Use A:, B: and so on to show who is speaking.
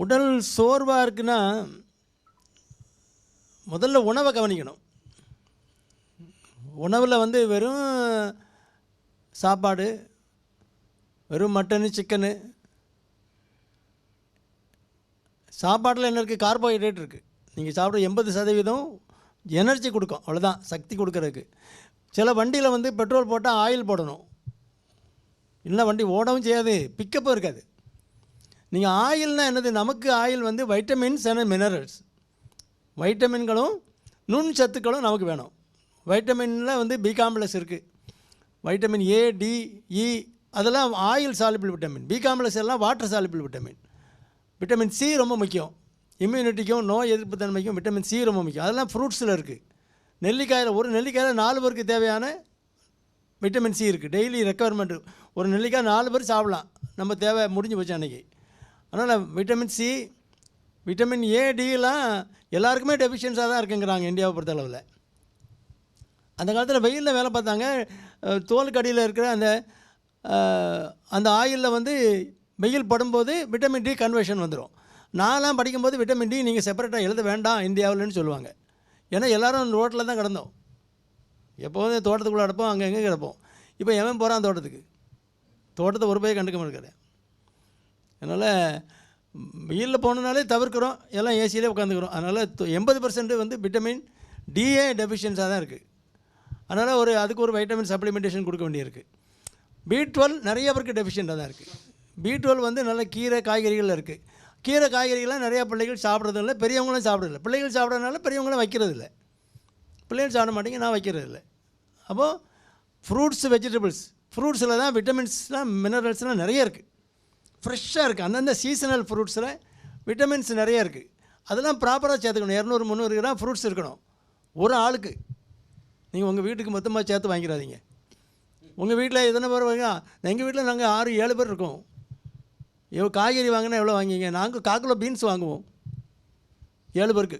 A: உடல் சோர்வாக இருக்குன்னா முதல்ல உணவை கவனிக்கணும். உணவில் வந்து வெறும் சாப்பாடு வெறும் மட்டனு சிக்கனு. சாப்பாட்டில் என்ன இருக்குது கார்போஹைட்ரேட் இருக்குது நீங்கள் சாப்பிட்ற எண்பது சதவீதம் எனர்ஜி கொடுக்கும். அவ்வளோதான் சக்தி கொடுக்கறதுக்கு. சில வண்டியில் வந்து பெட்ரோல் போட்டால் ஆயில் போடணும். இல்லை வண்டி ஓடவும் செய்யாது. பிக்கப்பும் இருக்காது. நீங்கள் ஆயில்னால் என்னது? நமக்கு ஆயில் வந்து வைட்டமின்ஸ் அண்ட் மினரல்ஸ் வைட்டமின்களும் நுண் சத்துக்களும் நமக்கு வேணும். வைட்டமினில் வந்து பி காம்ப்ளெக்ஸ் இருக்குது வைட்டமின் ஏ டி இ அதெல்லாம் oil soluble vitamin B complex எல்லாம் water soluble vitamin vitamin C ரொம்ப முக்கியம். இம்யூனிட்டிக்கும் நோய் எதிர்ப்பு தன்மைக்கும் விட்டமின் சி ரொம்ப முக்கியம். அதெல்லாம் ஃப்ரூட்ஸில் இருக்குது நெல்லிக்காயில் ஒரு நெல்லிக்காயில் நாலு பேருக்கு தேவையான விட்டமின் சி இருக்குது டெய்லி ரெக்குவயர்மெண்ட் ஒரு நெல்லிக்காய் நாலு பேர் சாப்பிடலாம். நம்ம தேவை முடிஞ்சு போச்சு அன்றைக்கி அதனால் விட்டமின் சி விட்டமின் ஏ டிலாம் எல்லாருக்குமே டெஃபிஷியன்ஸாக தான் இருக்குங்கிறாங்க இந்தியாவை பொறுத்தளவில். அந்த காலத்தில் வெயிலில் வேலை பார்த்தாங்க. அஹ், தோலுக்கு அடியில் இருக்கிற அந்த அந்த ஆயிலில் வந்து வெயில் படும்போது விட்டமின் டி கன்வர்ஷன் வந்துடும் நான்லாம் படிக்கும்போது விட்டமின் டி நீங்கள் செப்பரேட்டாக எழுத வேண்டாம் இந்தியாவில்னு சொல்லுவாங்க. ஏன்னா எல்லோரும் ரோட்டில் தான் கிடந்தோம். எப்போதும் தோட்டத்துக்குள்ளே கிடப்போம் அங்கே எங்கே கிடப்போம். இப்போ எவன் போகிறான் தோட்டத்துக்கு? தோட்டத்தை ஒரு போய் கண்டுக்க மாட்டேங்கிறேன் அதனால் வெயிலில் போனனாலே தவிர்க்கிறோம். எல்லாம் ஏசியிலே உட்காந்துக்கிறோம். அதனால் எண்பது பர்சன்ட் வந்து விட்டமின் டிஏ டெஃபிஷியன்ஸாக தான் இருக்குது அதனால் ஒரு அதுக்கு ஒரு வைட்டமின் சப்ளிமெண்டேஷன் கொடுக்க வேண்டியிருக்கு. பி டுவெல் நிறைய பேருக்கு டெஃபிஷியண்ட்டாக தான் இருக்குது பி டுவெல் வந்து நல்ல கீரை காய்கறிகள் இருக்குது கீரை காய்கறிகள்லாம் நிறையா பிள்ளைகள் சாப்பிட்றது இல்லை பெரியவங்களும் சாப்பிட்றதில்ல. பிள்ளைகள் சாப்பிட்றதுனால பெரியவங்களும் வைக்கிறதில்ல. பிள்ளைகள் சாப்பிட மாட்டேங்க நான் வைக்கிறதில்ல. அப்போது ஃப்ரூட்ஸ் வெஜிடபிள்ஸ் ஃப்ரூட்ஸில் தான் விட்டமின்ஸ்லாம் மினரல்ஸ்லாம் நிறைய இருக்குது ஃப்ரெஷ்ஷாக இருக்குது. அந்தந்த சீசனல் ஃப்ரூட்ஸில் விட்டமின்ஸ் நிறைய இருக்குது. அதெல்லாம் ப்ராப்பராக சேர்த்துக்கணும். இரநூறு முந்நூறு கிராம் ஃப்ரூட்ஸ் இருக்கணும். ஒரு ஆளுக்கு. நீங்கள் உங்கள் வீட்டுக்கு மொத்தமாக சேர்த்து வாங்கிடாதீங்க. உங்கள் வீட்டில் எத்தனை பேர் வாங்க? எங்கள் வீட்டில் நாங்கள் ஆறு ஏழு பேர் இருக்கோம். எவ்வளோ காய்கறி வாங்கினா எவ்வளோ வாங்கிங்க நாங்கள் கால் கிலோ பீன்ஸ் வாங்குவோம். ஏழு பேருக்கு.